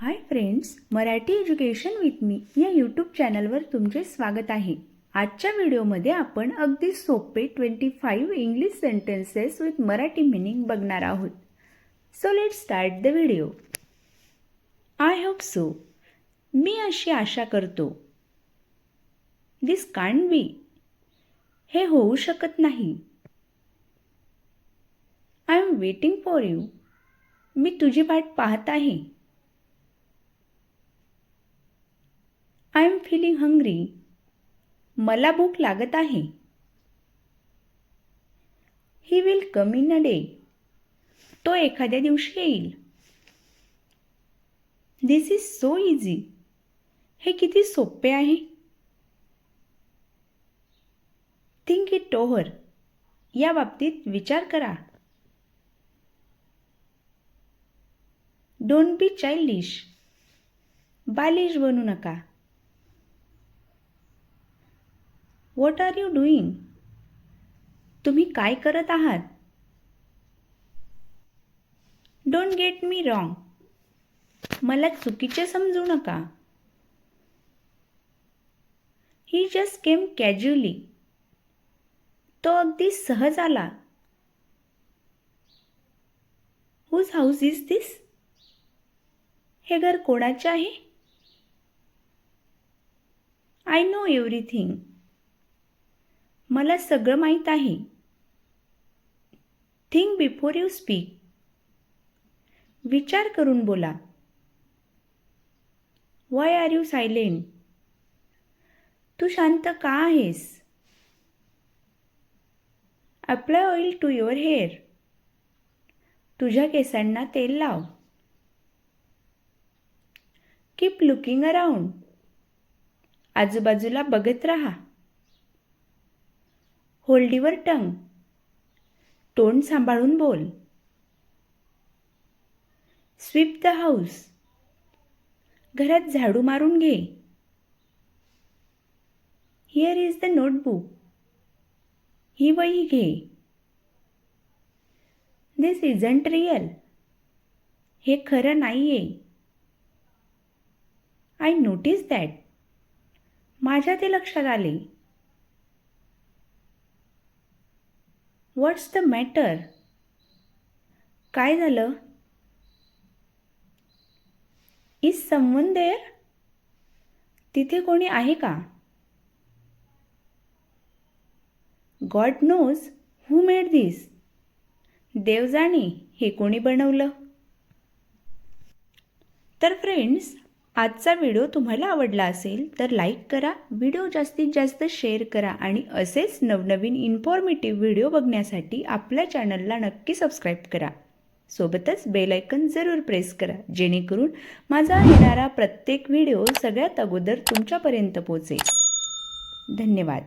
Hi friends Marathi education with मी या YouTube चॅनलवर तुमचे स्वागत आहे. आजच्या व्हिडिओमध्ये आपण अगदी सोपे twenty five English sentences with Marathi meaning बघणार आहोत. So let start the video I hope so मी अशी आशा करतो. दिस कांट बी हे होऊ शकत नाही. I am waiting for you मी तुझी वाट पाहत आहे. फिलिंग हंग्री मला भूक लागत आहे. He will come in a day तो एखाद्या दिवशी येईल. दिस इज सो इझी हे किती सोपे आहे. थिंक इट ओव्हर या बाबतीत विचार करा. डोंट बी चाइल्डिश बालिश बनू नका. व्हॉट आर यू डुईंग तुम्ही काय करत आहात? डोंट गेट मी रॉंग मला चुकीचे समजू नका. ही जस्ट केम कॅज्युअली तो अगदी सहज आला. हुज हाऊस इज दिस हे घर कोणाचे आहे? आय नो एव्हरीथिंग मला सगळं माहीत आहे. थिंक बिफोर यू स्पीक विचार करून बोला. वाय आर यू सायलेंट तू शांत का आहेस? Apply oil to your hair तुझ्या केसांना तेल लाव. कीप लुकिंग अराउंड आजूबाजूला बघत राहा. होल्डीवर टंग. तोंड सांभाळून बोल. Sweep the house. घरात झाडू मारून घे. Here is the notebook. ही वही घे. दिस इजंट रिअल हे खरं नाही आहे आय नोटीस दॅट माझ्या ते लक्षात आले. व्हॉट्स द मॅटर काय झालं? इज समवन देअर तिथे कोणी आहे का? God knows who made this देव जाणे हे कोणी बनवलं? तर फ्रेंड्स आजचा व्हिडिओ तुम्हाला आवडला असेल तर लाईक करा व्हिडिओ जास्तीत जास्त शेअर करा आणि असेच नवनवीन इन्फॉर्मेटिव्ह व्हिडिओ बघण्यासाठी आपल्या चॅनलला नक्की सबस्क्राईब करा. सोबतच बेलायकन जरूर प्रेस करा जेणेकरून माझा येणारा प्रत्येक व्हिडिओ सगळ्यात अगोदर तुमच्यापर्यंत पोहोचेल. धन्यवाद.